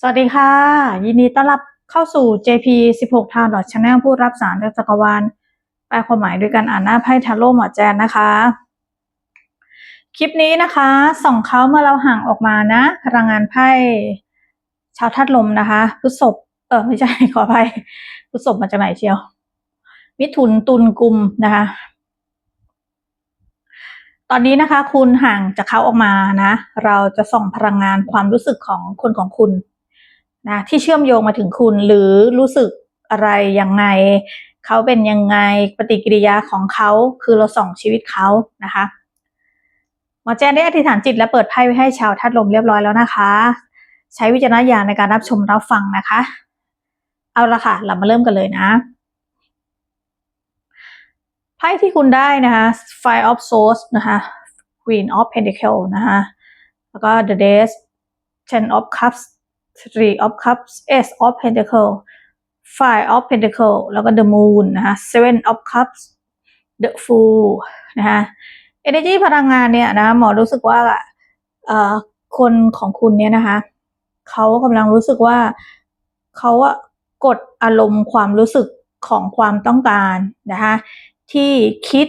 สวัสดีค่ะ ยินดีต้อนรับเข้าสู่ JP 16ทางดอทชาแนลผู้รับสารจากจักรวาลแปลความหมายด้วยการอ่านหน้าไพ่ทาโร่หมอแจนนะคะ คลิปนี้นะคะส่องเขาเมื่อเราห่างออกมานะ พลังงานไพ่ชาวธาตุลมนะคะพฤษภเออไม่ใช่ขออภัยพฤษภมาจากไหนเชียว มิถุนตุลกุมนะคะ ตอนนี้นะคะ คุณห่างจากเขาออกมานะ เราจะส่องพลังงานความรู้สึกของคนของคุณ นะที่เชื่อมโยงมาถึงคุณหรือรู้สึกอะไรยังไง เขาเป็นยังไงปฏิกิริยาของเขาคือเราส่องชีวิตเขานะคะหมอแจนได้อธิษฐานจิตและเปิดไพ่ไว้ให้ชาวธาตุลมเรียบร้อยแล้วนะคะ ใช้วิจารณญาณในการรับชมรับฟังนะคะ เอาละค่ะ เรามาเริ่มกันเลยนะไพ่ที่คุณได้นะคะ Five of Swords นะคะ Queen of Pentacles นะคะแล้วก็ The Death Ten of Cups Three of Cups Ace of Pentacles Five of Pentacles แล้วก็ The Moon นะคะ Seven of Cups The Fool นะคะ Energy พลังงานเนี่ยนะหมอรู้สึกว่าเอ่อคนของคุณเนี่ยนะคะเขากำลังรู้สึกว่าเขาอะกดอารมณ์ความรู้สึกของความต้องการนะคะที่คิด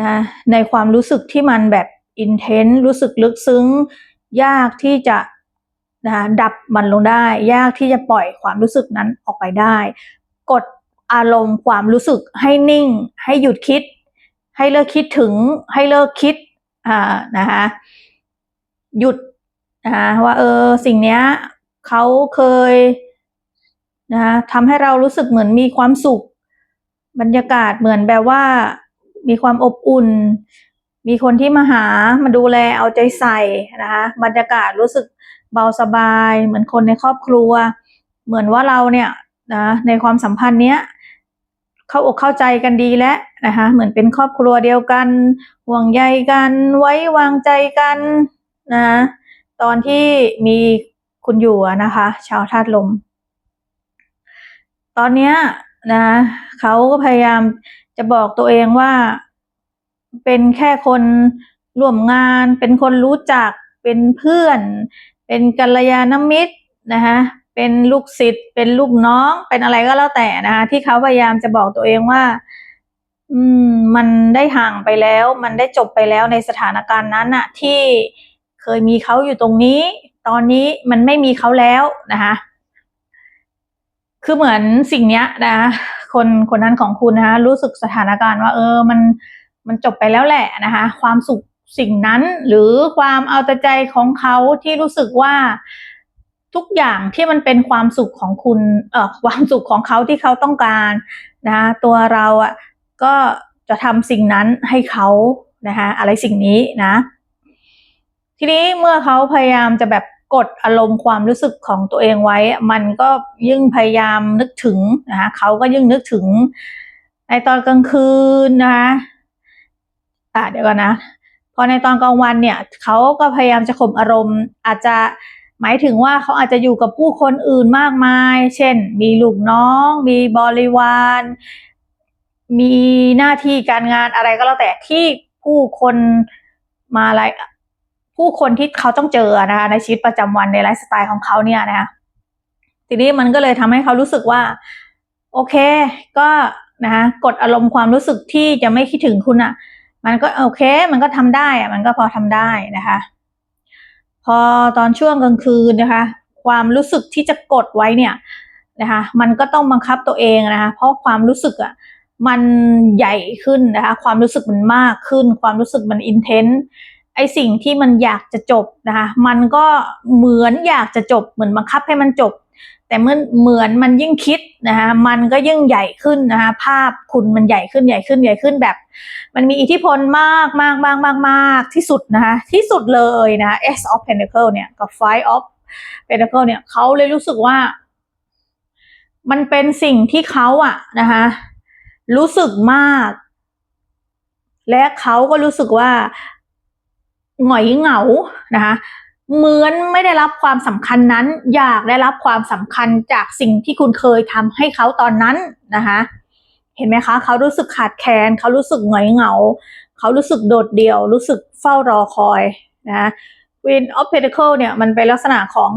นะในความรู้สึกที่มันแบบอินเทนส์รู้สึกลึกซึ้ง ยากที่จะ นะคะดับมันลงได้ยากที่จะปล่อยความรู้สึกนั้นออกไปได้ กดอารมณ์ความรู้สึกให้นิ่ง ให้หยุดคิด ให้เลิกคิดถึงให้เลิกคิดอ่านะคะหยุดนะคะว่าเออสิ่งเนี้ยเขาเคยนะคะทำให้เรารู้สึกเหมือนมีความสุข บรรยากาศเหมือนแบบว่ามีความอบอุ่น มีคนที่มาหามาดูแลเอาใจใส่นะคะบรรยากาศรู้สึก เบาสบาย เหมือนคนในครอบครัว เหมือนว่าเราเนี่ยนะในความสัมพันธ์เนี้ยเข้าอกเข้าใจกันดีแล้วนะคะเหมือนเป็นครอบครัวเดียวกัน ห่วงใยกันไว้วางใจกันนะตอนที่มีคุณอยู่นะคะ ชาวธาตุลม ตอนเนี้ยนะเขาก็พยายามจะบอกตัวเองว่าเป็นแค่คนร่วมงาน เป็นคนรู้จักเป็นเพื่อน เป็นกัลยาณมิตรนะคะเป็นลูกศิษย์เป็นลูกน้อง เป็นอะไรก็แล้วแต่นะคะที่เขาพยายามจะบอกตัวเองว่า อืม มันได้ห่างไปแล้ว มันได้จบไปแล้วในสถานการณ์นั้นอะที่เคยมีเขาอยู่ตรงนี้ ตอนนี้มันไม่มีเขาแล้วนะคะคือเหมือนสิ่งเนี้ยนะ คนคนนั้นของคุณนะคะรู้สึกสถานการณ์ว่า เออ มันมันจบไปแล้วแหละนะคะ ความสุข สิ่งนั้นหรือความเอาแต่ใจของเขาที่รู้สึกว่าทุกอย่างที่มันเป็นความสุขของคุณเอ่อความสุขของเขาที่เขาต้องการนะะตัวเราอะก็จะทำสิ่งนั้นให้เขานะคะอะไรสิ่งนี้นะ ทีนี้เมื่อเขาพยายามจะแบบกดอารมณ์ความรู้สึกของตัวเองไว้ มันก็ยิ่งพยายามนึกถึงนะคะเขาก็ยิ่งนึกถึงในตอนกลางคืนนะคะอะเดี๋ยวก่อนนะ พอในตอนกลางวันเนี่ยเขาก็พยายามจะข่มอารมณ์ อาจจะหมายถึงว่าเขาอาจจะอยู่กับผู้คนอื่นมากมาย เช่น มีลูกน้อง มีบริวาร มีหน้าที่การงานอะไรก็แล้วแต่ที่ผู้คนมาอะไรผู้คนที่เขาต้องเจอนะคะในชีวิตประจำวันในไลฟ์สไตล์ของเขาเนี่ยนะคะทีนี้มันก็เลยทำให้เขารู้สึกว่า โอเค ก็นะคะกดอารมณ์ความรู้สึกที่จะไม่คิดถึงคุณอะ่ะ มันก็โอเค มันก็ทำได้อะมันก็พอทำได้นะคะ พอตอนช่วงกลางคืนนะคะ ความรู้สึกที่จะกดไว้เนี่ยนะคะ มันก็ต้องบังคับตัวเองนะคะ เพราะความรู้สึกอะมันใหญ่ขึ้นนะคะ ความรู้สึกมันมากขึ้น ความรู้สึกมันอินเทนส์ไอสิ่งที่มันอยากจะจบนะคะ มันก็เหมือนอยากจะจบเหมือนบังคับให้มันจบ แต่เมื่อเหมือนมันยิ่งคิดนะคะมันก็ยิ่งใหญ่ขึ้นนะคะภาพคุณมันใหญ่ขึ้นใหญ่ขึ้นใหญ่ขึ้นแบบ มันมีอิทธิพลมากมากมากมากมากที่สุดนะคะที่สุดเลยนะ S of Pentacle เนี่ยกับ Five of Pentacle เนี่ยเขาเลยรู้สึกว่า มันเป็นสิ่งที่เขาอะนะคะรู้สึกมาก และเขาก็รู้สึกว่าหงอยเหงานะคะ เหมือนไม่ได้รับความสำคัญนั้น อยากได้รับความสำคัญจากสิ่งที่คุณเคยทำให้เขาตอนนั้นนะคะเห็นไหมคะ เขารู้สึกขาดแคลนเขารู้สึกหงอยเหงา เขารู้สึกโดดเดี่ยว รู้สึกเฝ้ารอคอยนะคะ Queen of Pentacle เนี่ยมันเป็นลักษณะของ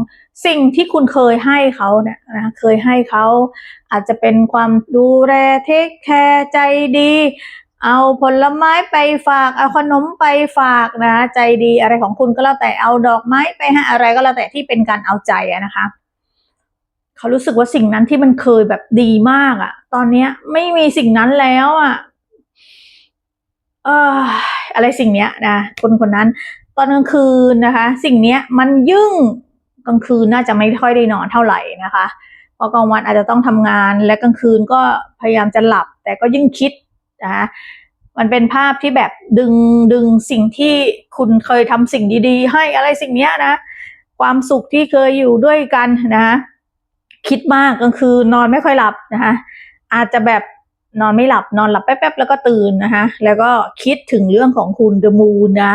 สิ่งที่คุณเคยให้เขาเนี่ยนะเคยให้เขาอาจจะเป็นความดูแลเทคแคร์ใจดี เอาผลไม้ไปฝาก เอาขนมไปฝากนะ ใจดีอะไรของคุณก็แล้วแต่เอาดอกไม้ไปให้อะไรก็แล้วแต่ที่เป็นการเอาใจนะคะเขารู้สึกว่าสิ่งนั้นที่มันเคยแบบดีมากอะตอนเนี้ยไม่มีสิ่งนั้นแล้วอะเอออะไรสิ่งเนี้ยนะคนคนนั้น ตอนกลางคืนนะคะ สิ่งเนี้ยมันยุ่งกลางคืนน่าจะไม่ค่อยได้นอนเท่าไหร่นะคะเพราะกลางวันอาจจะต้องทำงานและกลางคืนก็พยายามจะหลับ แต่ก็ยิ่งคิด นะคะมันเป็นภาพที่แบบดึงดึงสิ่งที่คุณเคยทำสิ่งดี ๆ ให้อะไรสิ่งเนี้ยนะ ความสุขที่เคยอยู่ด้วยกันนะคะคิดมากกลางคืนนอนไม่ค่อยหลับนะคะอาจจะแบบนอนไม่หลับนอนหลับแป๊บๆแล้วก็ตื่นนะคะแล้วก็คิดถึงเรื่องของคุณเดอะมูนนะ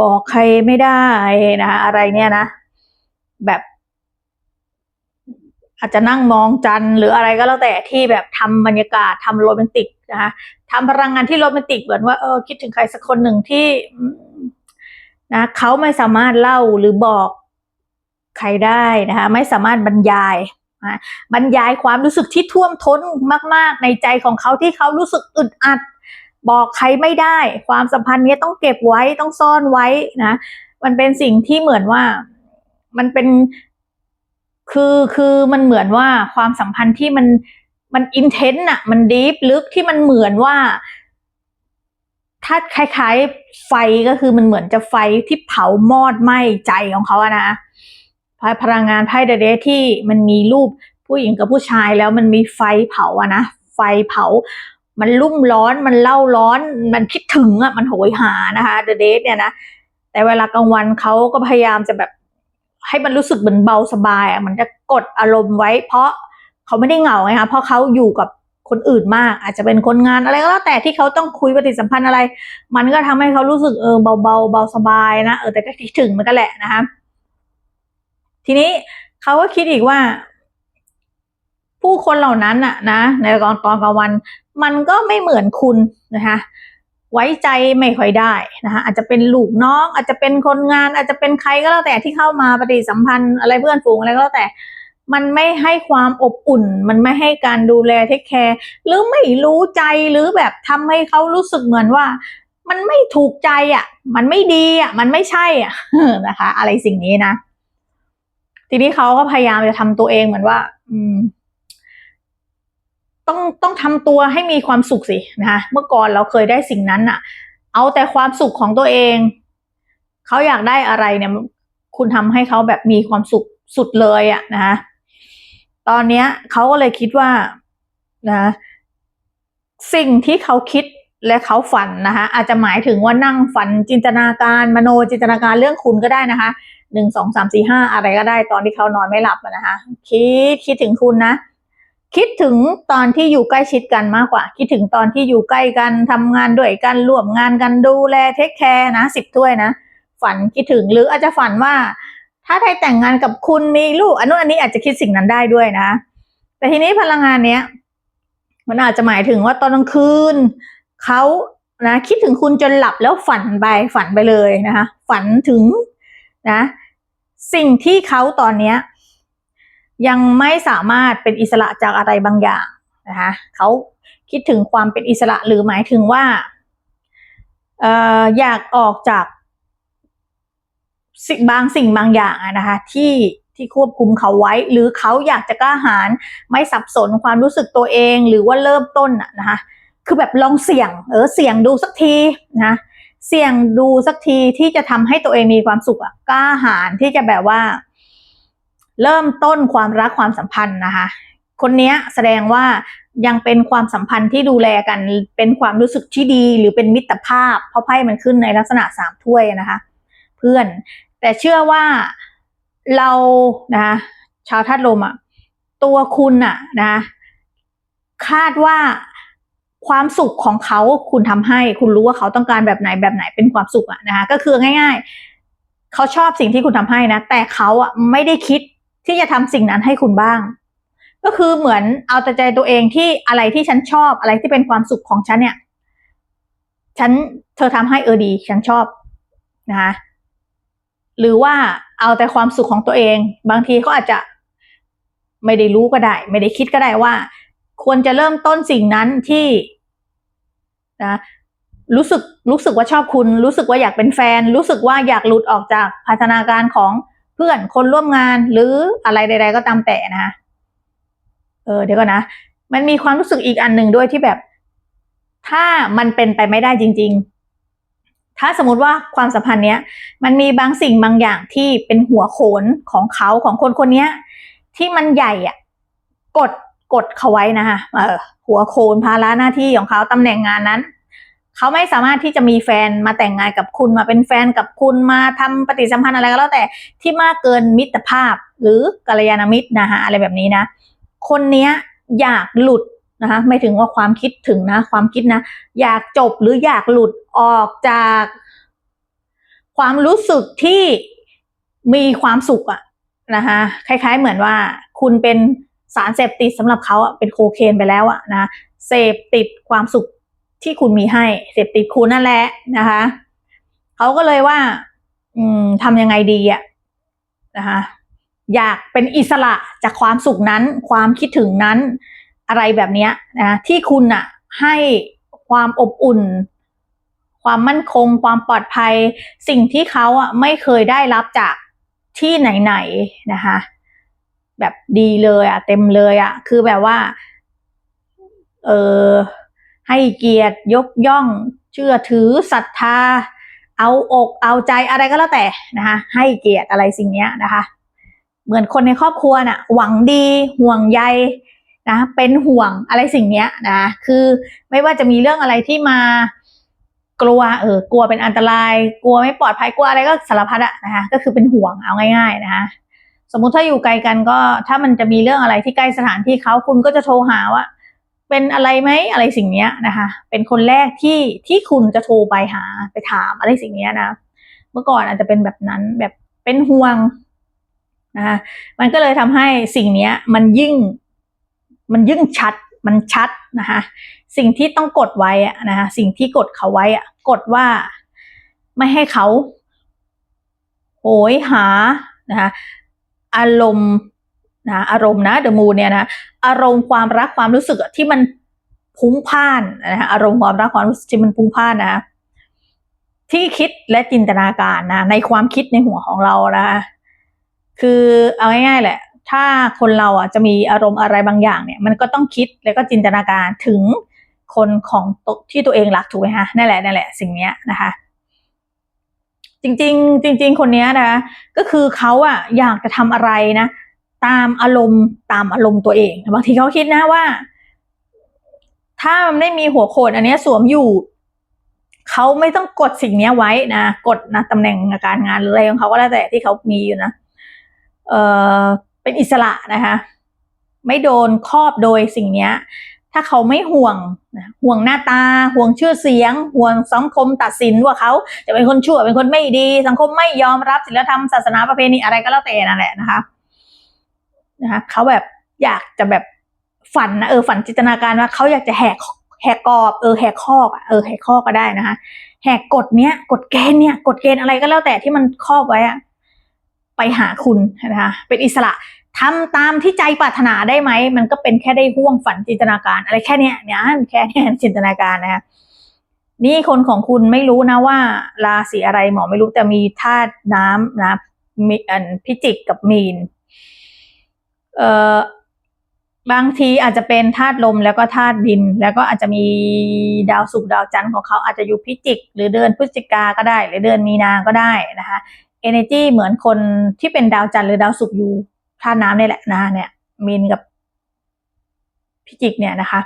บอกใครไม่ได้นะ อะไรเนี่ยนะ แบบ อาจจะนั่งมองจันทร์หรืออะไรก็แล้วแต่ที่แบบทำบรรยากาศทำโรแมนติกนะคะทำพลังงานที่โรแมนติกเหมือนว่าเออคิดถึงใครสักคนหนึ่งที่นะเขาไม่สามารถเล่าหรือบอกใครได้นะคะไม่สามารถบรรยายนะบรรยายความรู้สึกที่ท่วมท้นมาก ๆ ในใจของเขาที่เขารู้สึกอึดอัด บอกใครไม่ได้ ความสัมพันธ์เนี้ยต้องเก็บไว้ต้องซ่อนไว้นะ มันเป็นสิ่งที่เหมือนว่ามันเป็น คือคือมันเหมือนว่าความสัมพันธ์ที่มันมันอินเทนต์อะมันดีฟลึกที่มันเหมือนว่า ถ้าคล้ายๆไฟก็คือมันเหมือนจะไฟที่เผามอดไหม้ใจของเขาอะนะพลังงานไพ่เดเดที่มันมีรูปผู้หญิงกับผู้ชายแล้วมันมีไฟเผาอะนะไฟเผา มันรุ่มร้อนมันเล่าร้อน มันคิดถึงอะมันโหยหานะคะเดเดเนี่ยนะแต่เวลากลางวันเขาก็พยายามจะแบบ ให้มันรู้สึกเหมือนเบาสบายอะมันจะกดอารมณ์ไว้ เพราะเขาไม่ได้เหงาไงคะเพราะเขาอยู่กับคนอื่นมาก อาจจะเป็นคนงานอะไรก็แล้วแต่ที่เขาต้องคุยปฏิสัมพันธ์อะไร มันก็ทำให้เขารู้สึกเออเบาเบาเบาสบายนะเออแต่ก็คิดถึงมันก็แหละนะคะทีนี้เขาก็คิดอีกว่า ผู้คนเหล่านั้นน่ะนะในตอนตอนกลางวัน มันก็ไม่เหมือนคุณนะคะ ไว้ใจไม่ค่อยได้นะคะอาจจะเป็นลูกน้อง อาจจะเป็นคนงาน อาจจะเป็นใครก็แล้วแต่ที่เข้ามาปฏิสัมพันธ์อะไรเพื่อนฝูงอะไรก็แล้วแต่ มันไม่ให้ความอบอุ่น มันไม่ให้การดูแลเทคแคร์หรือไม่รู้ใจหรือแบบทำให้เขารู้สึกเหมือนว่า มันไม่ถูกใจอะ มันไม่ดีอะ มันไม่ใช่อะนะคะ อะไรสิ่งนี้นะ ทีนี้เขาก็พยายามจะทำตัวเองเหมือนว่า อืม ต้องต้องทำตัวให้มีความสุขสินะคะเมื่อก่อนเราเคยได้สิ่งนั้นน่ะเอาแต่ความสุขของตัวเอง เขาอยากได้อะไรเนี่ย คุณทำให้เขาแบบมีความสุขสุดเลยอะนะคะตอนเนี้ยเขาก็เลยคิดว่านะสิ่งที่เขาคิดและเขาฝันนะคะอาจจะหมายถึงว่านั่งฝันจินตนาการมโนจินตนาการเรื่องคุณก็ได้นะคะหนึ่งสองสามสี่ห้าอะไรก็ได้ตอนที่เขานอนไม่หลับนะคะคิดคิดถึงคุณนะ คิดถึงตอนที่อยู่ใกล้ชิดกันมากกว่า คิดถึงตอนที่อยู่ใกล้กันทำงานด้วยกันร่วมงานกันดูแลเทคแคร์นะสิบถ้วยนะ ฝันคิดถึงหรืออาจจะฝันว่า ถ้าไทยแต่งงานกับคุณมีลูกอันนู้นอันนี้อาจจะคิดสิ่งนั้นได้ด้วยนะ แต่ทีนี้พลังงานเนี้ยมันอาจจะหมายถึงว่าตอนกลางคืนเขานะคิดถึงคุณจนหลับแล้วฝันไปฝันไปเลยนะคะฝันถึงนะ สิ่งที่เขาตอนเนี้ย ยังไม่สามารถเป็นอิสระจากอะไรบางอย่างนะคะเขาคิดถึงความเป็นอิสระหรือหมายถึงว่าเอ่ออยากออกจากสิ่งบางสิ่งบางอย่างนะคะที่ที่ควบคุมเขาไว้ หรือเขาอยากจะกล้าหาญไม่สับสนความรู้สึกตัวเอง หรือว่าเริ่มต้นอะนะคะคือแบบลองเสี่ยงเออเสี่ยงดูสักทีนะเสี่ยงดูสักทีที่จะทำให้ตัวเองมีความสุขอะกล้าหาญที่จะแบบว่า เริ่มต้นความรักความสัมพันธ์นะคะ คนนี้แสดงว่ายังเป็นความสัมพันธ์ที่ดูแลกันเป็นความรู้สึกที่ดีหรือเป็นมิตรภาพ เพราะไพ่มันขึ้นในลักษณะสามถ้วยนะคะ เพื่อน แต่เชื่อว่าเรานะคะชาวธาตุลมอะตัวคุณอะนะ คาดว่าความสุขของเขาคุณทำให้ คุณรู้ว่าเขาต้องการแบบไหนแบบไหนเป็นความสุขอะนะคะก็คือง่าย ๆ เขาชอบสิ่งที่คุณทำให้นะ แต่เขาอะไม่ได้คิด ที่จะทำสิ่งนั้นให้คุณบ้าง ก็คือเหมือนเอาแต่ใจตัวเองที่อะไรที่ฉันชอบอะไรที่เป็นความสุขของฉันเนี่ย ฉันเธอทำให้เออดี ฉันชอบนะคะหรือว่าเอาแต่ความสุขของตัวเอง บางทีเขาอาจจะไม่ได้รู้ก็ได้ ไม่ได้คิดก็ได้ว่า ควรจะเริ่มต้นสิ่งนั้นที่นะรู้สึกรู้สึกว่าชอบคุณ รู้สึกว่าอยากเป็นแฟน รู้สึกว่าอยากหลุดออกจากพัฒนาการของ เพื่อนคนร่วมงานหรืออะไรใด ๆ ก็ตามแต่นะคะเออเดี๋ยวก่อนนะ มันมีความรู้สึกอีกอันหนึ่งด้วยที่แบบ ถ้ามันเป็นไปไม่ได้จริง ๆ ถ้าสมมติว่าความสัมพันธ์เนี้ย มันมีบางสิ่งบางอย่างที่เป็นหัวโขนของเขาของคนคนนี้ที่มันใหญ่อะกดกดเขาไว้นะคะเออหัวโขนภาระหน้าที่ของเขาตำแหน่งงานนั้น เขาไม่สามารถที่จะมีแฟนมาแต่งงานกับคุณมาเป็นแฟนกับคุณมาทำปฏิสัมพันธ์อะไรก็แล้วแต่ที่มากเกินมิตรภาพหรือกัลยาณมิตรนะคะอะไรแบบนี้นะ คนเนี้ยอยากหลุดนะคะไม่ถึงว่าความคิดถึงนะ ความคิดนะ อยากจบหรืออยากหลุดออกจาก ความรู้สึกที่มีความสุขอะนะคะคล้ายๆเหมือนว่าคุณเป็นสารเสพติดสำหรับเขาอะเป็นโคเคนไปแล้วอะนะเสพติดความสุข ที่คุณมีให้เสพติดคุณนั่นแหละนะคะเขาก็เลยว่า อืมทำยังไงดีอะนะคะอยากเป็นอิสระจากความสุขนั้น ความคิดถึงนั้น อะไรแบบนี้นะที่คุณอะให้ความอบอุ่น ความมั่นคง ความปลอดภัย สิ่งที่เขาอะไม่เคยได้รับจากที่ไหนๆนะคะแบบดีเลยอะเต็มเลยอะคือแบบว่า เออ ให้เกียรติยกย่อง เชื่อถือศรัทธา เอาอกเอาใจอะไรก็แล้วแต่นะคะให้เกียรติอะไรสิ่งนี้นะคะ เหมือนคนในครอบครัวน่ะหวังดีห่วงใยนะเป็นห่วงอะไรสิ่งนี้นะคือไม่ว่าจะมีเรื่องอะไรที่มากลัวเออกลัวเป็นอันตราย กลัวไม่ปลอดภัยกลัวอะไรก็สารพัดอะนะคะก็คือเป็นห่วงเอาง่าย ๆนะคะสมมุติถ้าอยู่ไกลกันก็ถ้ามันจะมีเรื่องอะไรที่ใกล้สถานที่เขาคุณก็จะโทรหาว่า เป็นอะไรไหมอะไรสิ่งเนี้ยนะคะ เป็นคนแรกที่ที่คุณจะโทรไปหาไปถามอะไรสิ่งเนี้ยนะ เมื่อก่อนอาจจะเป็นแบบนั้นแบบเป็นห่วงนะคะมันก็เลยทำให้สิ่งเนี้ยมันยิ่งมันยิ่งชัดมันชัดนะคะสิ่งที่ต้องกดไว้อะนะคะสิ่งที่กดเขาไว้อะกดว่าไม่ให้เขาโหยหานะคะอารมณ์ นะอารมณ์นะเดอะมูนเนี่ยนะอารมณ์ความรักความรู้สึกที่มันพุ่งพ่านนะอารมณ์ความรักความรู้สึกที่มันพุ่งพ่านนะที่คิดและจินตนาการนะในความคิดในหัวของเรานะคือเอาง่ายๆแหละ ถ้าคนเราอะจะมีอารมณ์อะไรบางอย่างเนี่ย มันก็ต้องคิดแล้วก็จินตนาการถึงคนของตที่ตัวเองรักถูกไหมฮะนั่นแหละนั่นแหละสิ่งเนี้ยนะคะ จริง ๆ จริง ๆ คนเนี้ยนะก็คือเขาอะอยากจะทำอะไรนะ ตามอารมณ์ตามอารมณ์ตัวเองบางทีเขาคิดนะว่า ถ้ามันไม่มีหัวโขนอันนี้สวมอยู่เขาไม่ต้องกดสิ่งนี้ไว้นะ กดนะตำแหน่งการงานหรืออะไรของเขาก็แล้วแต่ที่เขามีอยู่นะเออเป็นอิสระนะคะ ไม่โดนครอบโดยสิ่งนี้ถ้าเขาไม่ห่วงห่วงหน้าตา ห่วงชื่อเสียง ห่วงสังคมตัดสินว่าเขาจะเป็นคนชั่วเป็นคนไม่ดี สังคมไม่ยอมรับศีลธรรมศาสนาประเพณีอะไรก็แล้วแต่นั่นแหละนะคะ นะคะเขาแบบอยากจะแบบฝันนะเออฝันจินตนาการว่าเขาอยากจะแหกแหกกรอบเออแหกข้อเออแหกข้อก็ได้นะคะแหกกฎเนี้ยกฎเกณฑ์เนี้ยกฎเกณฑ์อะไรก็แล้วแต่ที่มันครอบไว้อะไปหาคุณนะคะเป็นอิสระทำตามที่ใจปรารถนาได้ไหม มันก็เป็นแค่ได้ห่วงฝันจินตนาการ อะไรแค่เนี้ยเนี่ยแค่เนี้ยจินตนาการนะคะนี่คนของคุณไม่รู้นะว่า ราศีอะไรหมอไม่รู้แต่มีธาตุน้ำนะมีอันพิจิกกับมีน เอ่อบางทีอาจจะเป็นธาตุลมแล้วก็ธาตุดิน แล้วก็อาจจะมีดาวศุกร์ดาวจันทร์ของเขาอาจจะอยู่พิจิก หรือเดือนพฤศจิกาก็ได้ หรือเดือนมีนาก็ได้นะคะ energy เหมือนคนที่เป็นดาวจันทร์หรือดาวศุกร์อยู่ธาตุน้ำนี่แหละนะเนี่ยมีนกับพิจิกเนี่ยนะคะ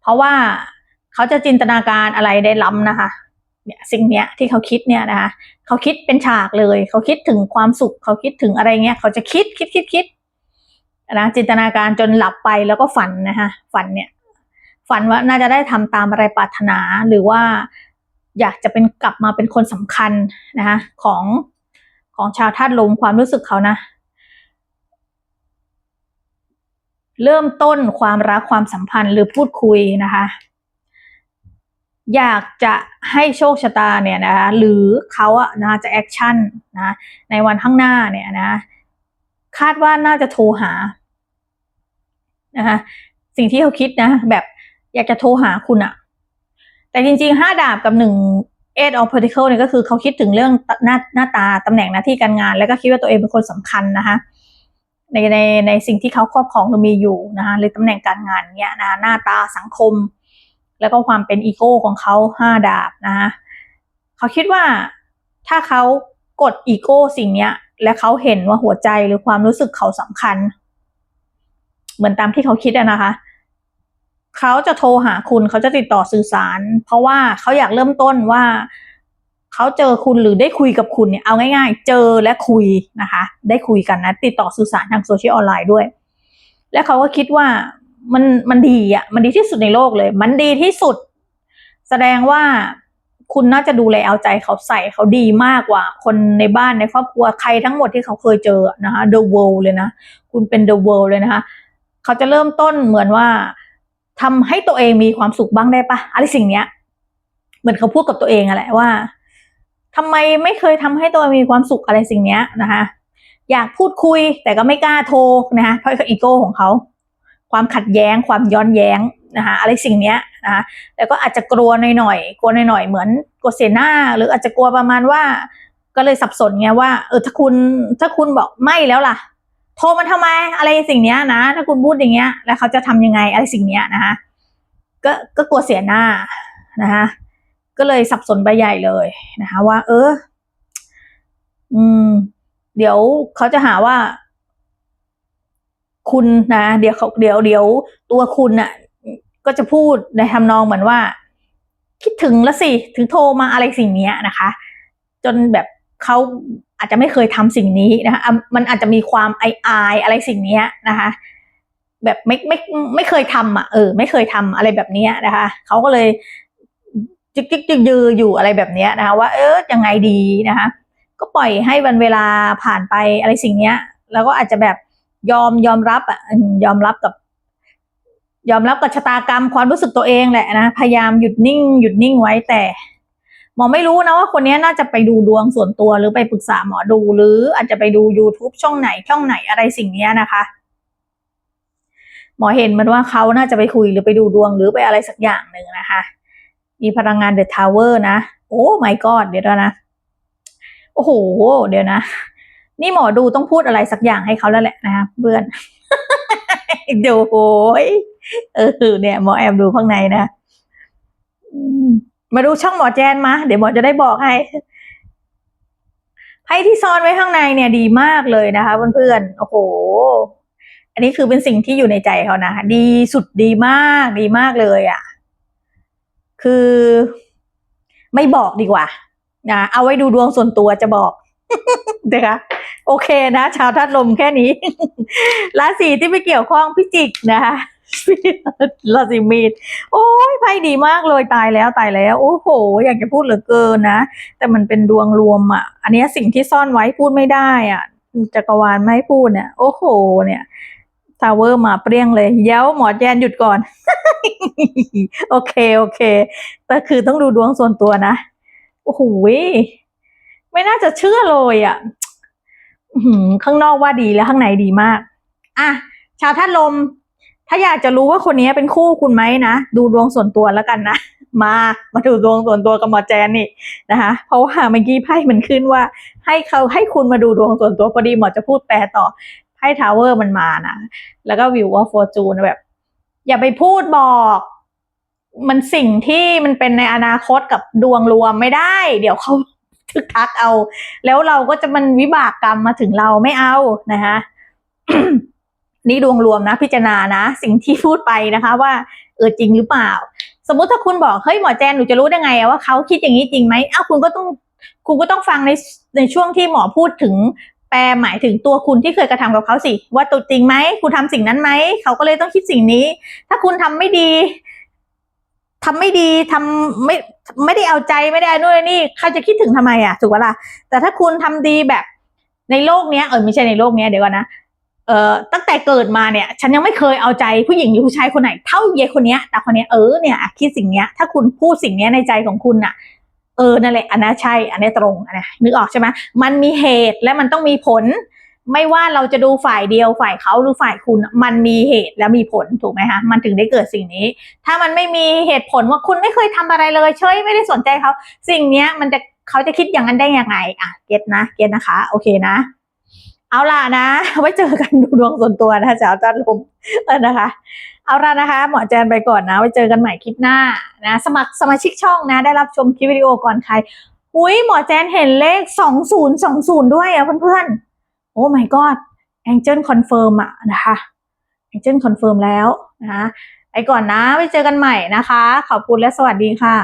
เพราะว่าเขาจะจินตนาการอะไรได้ล้ำนะคะเนี่ยสิ่งเนี้ยที่เขาคิดเนี่ยนะคะเขาคิดเป็นฉากเลย เขาคิดถึงความสุข เขาคิดถึงอะไรเงี้ยเขาจะคิดคิดคิดคิด นะจินตนาการจนหลับไปแล้วก็ฝันนะคะฝันเนี่ย ฝันว่าน่าจะได้ทำตามอะไรปรารถนาหรือว่าอยากจะเป็นกลับมาเป็นคนสำคัญนะคะของของชาวธาตุลมความรู้สึกเขานะ เริ่มต้นความรักความสัมพันธ์หรือพูดคุยนะคะ อยากจะให้โชคชะตาเนี่ยนะคะหรือเขาอะนะจะแอคชั่นนะในวันข้างหน้าเนี่ยนะคาดว่าน่าจะโทรหา นะคะ สิ่งที่เขาคิดนะ แบบอยากจะโทรหาคุณอะแต่จริงๆห้าดาบกับหนึ่ง eight of pentacle เนี่ยก็คือเขาคิดถึงเรื่องหน้าหน้าตาตำแหน่งหน้าที่การงาน แล้วก็คิดว่าตัวเองเป็นคนสำคัญนะคะในในในสิ่งที่เขาครอบครองหรือมีอยู่นะคะหรือตำแหน่งการงานเนี้ยนะหน้าตาสังคม แล้วก็ความเป็นอีโก้ของเขาห้าดาบนะคะเขาคิดว่าถ้าเขากดอีโก้สิ่งเนี้ย และเขาเห็นว่าหัวใจหรือความรู้สึกเขาสำคัญ เหมือนตามที่เขาคิดอะนะคะเขาจะโทรหาคุณเขาจะติดต่อสื่อสาร เพราะว่าเขาอยากเริ่มต้นว่าเขาเจอคุณหรือได้คุยกับคุณเนี่ยเอาง่าย ๆ เจอและคุยนะคะ ได้คุยกันนะ ติดต่อสื่อสารทางโซเชียลออนไลน์ด้วย และเขาก็คิดว่ามันมันดีอะมันดีที่สุดในโลกเลย มันดีที่สุด แสดงว่าคุณน่าจะดูแลเอาใจเขาใส่เขาดีมากกว่า คนในบ้านในครอบครัวใครทั้งหมดที่เขาเคยเจอนะคะ the world เลยนะ คุณเป็น the world เลยนะคะ เขาจะเริ่มต้นเหมือนว่าทำให้ตัวเองมีความสุขบ้างได้ปะอะไรสิ่งเนี้ย เหมือนเขาพูดกับตัวเองอะแหละว่าทำไมไม่เคยทำให้ตัวเองมีความสุขอะไรสิ่งเนี้ยนะคะอยากพูดคุยแต่ก็ไม่กล้าโทรนะคะเพราะอีโก้ของเขา ความขัดแย้ง ความย้อนแย้งนะคะอะไรสิ่งเนี้ยนะคะแล้วก็อาจจะกลัวหน่อยๆกลัวหน่อยๆเหมือนกลัวเสียหน้า หรืออาจจะกลัวประมาณว่า ก็เลยสับสนไงว่าเออถ้าคุณถ้าคุณบอกไม่แล้วล่ะ โทรมาทำไมอะไรสิ่งเนี้ยนะถ้าคุณพูดอย่างเงี้ย แล้วเขาจะทำยังไงอะไรสิ่งเนี้ยนะคะก็ก็กลัวเสียหน้านะคะก็เลยสับสนไปใหญ่เลยนะคะ ว่า เออ อืม เดี๋ยวเขาจะหาว่า คุณนะเดี๋ยวเขาเดี๋ยวเดี๋ยวตัวคุณน่ะ ก็จะพูดในทำนองเหมือนว่า คิดถึงแล้วสิถึงโทรมาอะไรสิ่งเนี้ยนะคะ จนแบบเขา อาจจะไม่เคยทำสิ่งนี้นะคะมันอาจจะมีความไออายอะไรสิ่งเนี้ยนะคะ แบบไม่ไม่ไม่เคยทำอะเออ ไม่เคยทำอะไรแบบเนี้ยนะคะเขาก็เลยจิกจิกจิกยืออยู่อะไรแบบเนี้ยนะคะ ว่า เออยังไงดีนะคะ ก็ปล่อยให้วันเวลาผ่านไปอะไรสิ่งเนี้ย แล้วก็อาจจะแบบยอมยอมรับอะยอมรับกับ ยอมรับกับชะตากรรมความรู้สึกตัวเองแหละนะพยายามหยุดนิ่ง หยุดนิ่งไว้แต่ หมอไม่รู้นะว่าคนนี้น่าจะไปดูดวงส่วนตัวหรือไปปรึกษาหมอดู หรืออาจจะไปดู YouTube ช่องไหนช่องไหนอะไรสิ่งนี้นะคะ หมอเห็นมันว่าเขาน่าจะไปคุยหรือไปดูดวงหรือไปอะไรสักอย่างหนึ่งนะคะ มีพลังงานเดอะทาวเวอร์นะ โอ้ my god เดี๋ยวนะ โอ้โห เดี๋ยวนะ นี่หมอดูต้องพูดอะไรสักอย่างให้เขาแล้วแหละนะคะเพื่อนดูโอ้ยเออเนี่ยหมอแอบดูข้างในนะอื มาดูช่องหมอแจนมาเดี๋ยวหมอจะได้บอกให้ไพ่ที่ซ่อนไว้ข้างในเนี่ยดีมากเลยนะคะเพื่อนๆโอ้โห อันนี้คือเป็นสิ่งที่อยู่ในใจเขานะดีสุดดีมากดีมากเลยอะ่ะ คือ ไม่บอกดีกว่านะเอาไว้ดูดวงส่วนตัวจะบอกนะคะโอเคนะ ชาวทัดลมแค่นี้ราศีที่ไม่เกี่ยวข้องพิจิกนะคะ ราศีมีนโอ้ยไพ่ดีมากเลยตายแล้วตายแล้ว โอ้โห อยากจะพูดเหลือเกินนะ แต่มันเป็นดวงรวมอะ อันนี้สิ่งที่ซ่อนไว้พูดไม่ได้อะจักรวาลไม่ให้พูดเนี่ย โอ้โห เนี่ยทาวเวอร์มาเปรี้ยงเลย เย้าหมอแจนหยุดก่อน โอเค โอเค แต่คือต้องดูดวงส่วนตัวนะ โอ้โหไม่น่าจะเชื่อเลยอะหือข้างนอกว่าดีแล้วข้างในดีมาก อะ ชาวท่านลม ถ้าอยากจะรู้ว่าคนนี้เป็นคู่คุณไหมนะ ดูดวงส่วนตัวแล้วกันนะ มามาดูดวงส่วนตัวกับหมอแจนนี่นะคะ เพราะว่าเมื่อกี้ไพ่มันขึ้นว่า ให้เขาให้คุณมาดูดวงส่วนตัวพอดีหมอจะพูดแปลต่อไพ่ทาวเวอร์มันมานะ แล้วก็วิวว่าฟอร์จูนแบบ อย่าไปพูดบอก มันสิ่งที่มันเป็นในอนาคตกับดวงรวมไม่ได้ เดี๋ยวเขาทึกทักเอา แล้วเราก็จะมันวิบากกรรมมาถึงเราไม่เอานะคะ นี่ดวงรวมนะ พิจารณานะ สิ่งที่พูดไปนะคะ ว่าเออจริงหรือเปล่า สมมุติถ้าคุณบอกเฮ้ยหมอแจนหนูจะรู้ได้ไงว่าเขาคิดอย่างนี้จริงไหมอ้าวคุณก็ต้องคุณก็ต้องฟังในในช่วงที่หมอพูดถึงแปลหมายถึงตัวคุณที่เคยกระทำกับเขาสิ ว่าตัวจริงไหมคุณทำสิ่งนั้นไหมเขาก็เลยต้องคิดสิ่งนี้ ถ้าคุณทำไม่ดีทำไม่ดีทำไม่ไม่ได้เอาใจไม่ได้นู่นนี่เขาจะคิดถึงทำไมอะถูกปะล่ะแต่ถ้าคุณทำดีแบบในโลกเนี้ยเออไม่ใช่ในโลกเนี้ยเดี๋ยวก่อนนะ เอ่อตั้งแต่เกิดมาเนี่ย ฉันยังไม่เคยเอาใจผู้หญิงหรือผู้ชายคนไหน เท่าเยคนเนี้ย แต่คนเนี้ยเออเนี่ยคิดสิ่งเนี้ยถ้าคุณพูดสิ่งเนี้ยในใจของคุณน่ะเออนั่นแหละอันนั้นใช่ อันนี้ตรงอันนี้นึกออกใช่ไหมมันมีเหตุและมันต้องมีผล ไม่ว่าเราจะดูฝ่ายเดียวฝ่ายเขาหรือฝ่ายคุณ มันมีเหตุและมีผลถูกไหมคะมันถึงได้เกิดสิ่งนี้ ถ้ามันไม่มีเหตุผลว่าคุณไม่เคยทำอะไรเลย เฉยไม่ได้สนใจเขาสิ่งเนี้ยมันจะเขาจะคิดอย่างนั้นได้ยังไงอะเก็ตนะเก็ตนะคะ โอเคนะ เอาล่ะนะ ไว้เจอกันดูดวงส่วนตัวนะจะเอาจันลมเออนะคะ เอาล่ะนะคะ หมอแจนไปก่อนนะ ไว้เจอกันใหม่คลิปหน้านะ สมัครสมาชิกช่องนะ ได้รับชมคลิปวิดีโอก่อนใครอุ้ยหมอแจนเห็นเลขสองศูนย์สองศูนย์ด้วยอะเพื่อนๆ โอ้ my god Angel Confirm อะนะคะ Angel Confirm แล้วนะคะไปก่อนนะ ไว้เจอกันใหม่นะคะ ขอบคุณและสวัสดีค่ะ